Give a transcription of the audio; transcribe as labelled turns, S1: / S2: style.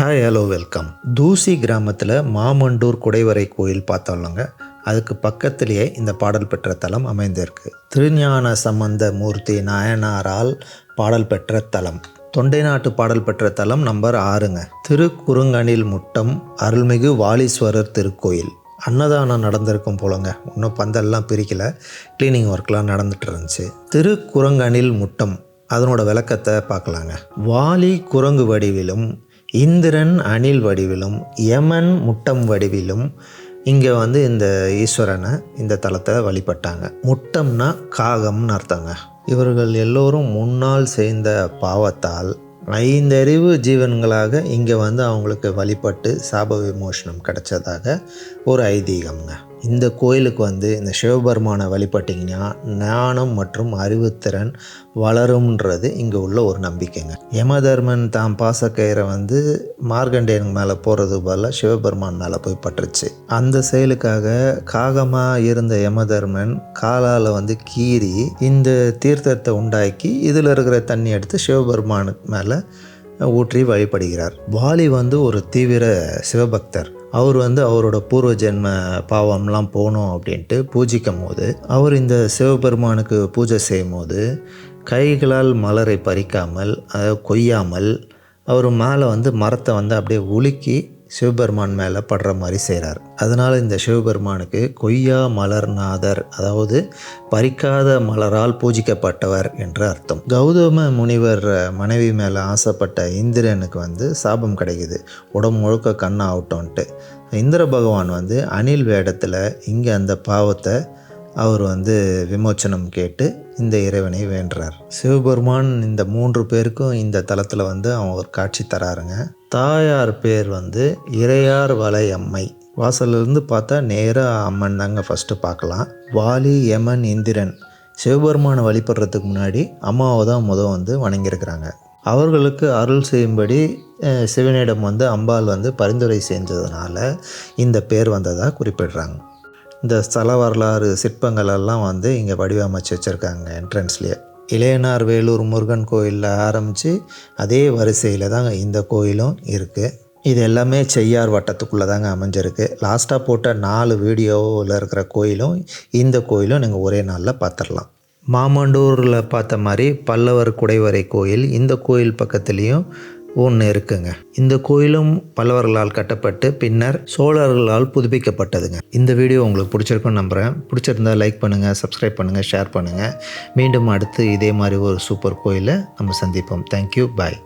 S1: Hi hello welcome தூசி கிராமத்தில் மாமண்டூர் குடைவரை கோயில் பார்த்தோம்லங்க. அதுக்கு பக்கத்திலேயே இந்த பாடல் பெற்ற தலம் அமைந்திருக்கு. திருஞான சம்பந்த மூர்த்தி நாயனாரால் பாடல் பெற்ற தலம். தொண்டை நாட்டு பாடல் பெற்ற தலம் நம்பர் ஆறுங்க. திருக்குறுங்கனில் முட்டம் அருள்மிகு வாலீஸ்வரர் திருக்கோயில். அன்னதானம் நடந்திருக்கும் போலங்க. இன்னும் பந்தல்லாம் பிரிக்கல. க்ளீனிங் ஒர்க்லாம் நடந்துட்டு இருந்துச்சு. திருக்குரங்கனில் முட்டம் அதனோட விளக்கத்தை பார்க்கலாங்க. வாலி குரங்கு வடிவிலும் இந்திரன் அணில் வடிவிலும் யமன் முட்டம் வடிவிலும் இங்கே வந்து இந்த ஈஸ்வரனை இந்த தலத்தை வழிபட்டாங்க. முட்டம்னா காகம்னு அர்த்தங்க. இவர்கள் எல்லோரும் முன்னால் சேர்ந்த பாவத்தால் ஐந்தறிவு ஜீவன்களாக இங்கே வந்து அவங்களுக்கு வழிபட்டு சாப விமோசனம் கிடைச்சதாக ஒரு ஐதீகம்ங்க. இந்த கோயிலுக்கு வந்து இந்த சிவபெருமானை வழிபட்டிங்கன்னா ஞானம் மற்றும் அறிவுத்திறன் வளரும்ன்றது இங்கே உள்ள ஒரு நம்பிக்கைங்க. யமதர்மன் தாம் பாசக்கயிறை வந்து மார்கண்டேயன் மேலே போகிறது போல சிவபெருமான் மேலே போய் பட்டுருச்சு. அந்த செயலுக்காக காகமாக இருந்த யமதர்மன் காலால் வந்து கீறி இந்த தீர்த்தத்தை உண்டாக்கி இதில் இருக்கிற தண்ணி எடுத்து சிவபெருமானுக்கு மேலே ஊற்றி வழிபடுகிறார். வாலி வந்து ஒரு தீவிர சிவபக்தர். அவர் வந்து அவரோட பூர்வ ஜென்ம பாவம்லாம் போகணும் அப்படின்ட்டு பூஜிக்கும் போது அவர் இந்த சிவபெருமானுக்கு பூஜை செய்யும் போது கைகளால் மலரை பறிக்காமல் அதை கொய்யாமல் அவர் மேலே வந்து மரத்தை வந்து அப்படியே உலுக்கி சிவபெருமான் மேலே படுற மாதிரி செய்கிறார் அதனால் இந்த சிவபெருமானுக்கு கொய்யா மலர்நாதர் அதாவது பறிக்காத மலரால் பூஜிக்கப்பட்டவர் என்று அர்த்தம். கௌதம முனிவர் மனைவி மேலே ஆசைப்பட்ட இந்திரனுக்கு வந்து சாபம் கிடைக்குது. உடம்பு முழுக்க கண்ணாகட்டும்ன்ட்டு இந்திர பகவான் வந்து அணில் வேடத்தில் இங்கே அந்த பாவத்தை அவர் வந்து விமோச்சனம் கேட்டு இந்த இறைவனை வேண்டுறார். சிவபெருமான் இந்த மூன்று பேருக்கும் இந்த தளத்தில் வந்து அவர் ஒரு காட்சி தராருங்க. தாயார் பேர் வந்து இறையார் வலை அம்மை. வாசல்லேருந்து பார்த்தா நேராக அம்மன் தாங்க ஃபஸ்ட்டு பார்க்கலாம். வாலி யமன் இந்திரன். சிவபெருமானை வழிபடுறதுக்கு முன்னாடி அம்மாவை தான் முதல் வந்து வணங்கியிருக்கிறாங்க. அவர்களுக்கு அருள் செய்யும்படி சிவனிடம் வந்து அம்பாள் வந்து பரிந்துரை செஞ்சதுனால இந்த பேர் வந்ததாக குறிப்பிடுறாங்க. இந்த ஸ்தல வரலாறு சிற்பங்கள் எல்லாம் வந்து இங்கே வடிவமைச்சு வச்சுருக்காங்க என்ட்ரன்ஸ்லேயே இளையனார் வேலூர் முருகன் கோயிலில் ஆரம்பித்து அதே வரிசையில் தாங்க இந்த கோயிலும் இருக்குது இது எல்லாமே செய்யார் வட்டத்துக்குள்ளே தாங்க அமைஞ்சிருக்கு. லாஸ்ட்டாக போட்ட நாலு வீடியோவில் இருக்கிற கோயிலும் இந்த கோயிலும் நீங்கள் ஒரே நாளில் பார்த்துடலாம் மாமண்டூரில் பார்த்த மாதிரி பல்லவர் குடைவரை கோயில் இந்த கோயில் பக்கத்துலேயும் ஒன்று இருக்குங்க. இந்த கோயிலும் பல்லவர்களால் கட்டப்பட்டு பின்னர் சோழர்களால் புதுப்பிக்கப்பட்டதுங்க. இந்த வீடியோ உங்களுக்கு பிடிச்சிருக்குன்னு நம்புகிறேன் பிடிச்சிருந்தா லைக் பண்ணுங்கள் சப்ஸ்கிரைப் பண்ணுங்கள் ஷேர் பண்ணுங்கள் மீண்டும் அடுத்து இதே மாதிரி ஒரு சூப்பர் கோயிலை நம்ம சந்திப்போம். Thank you bye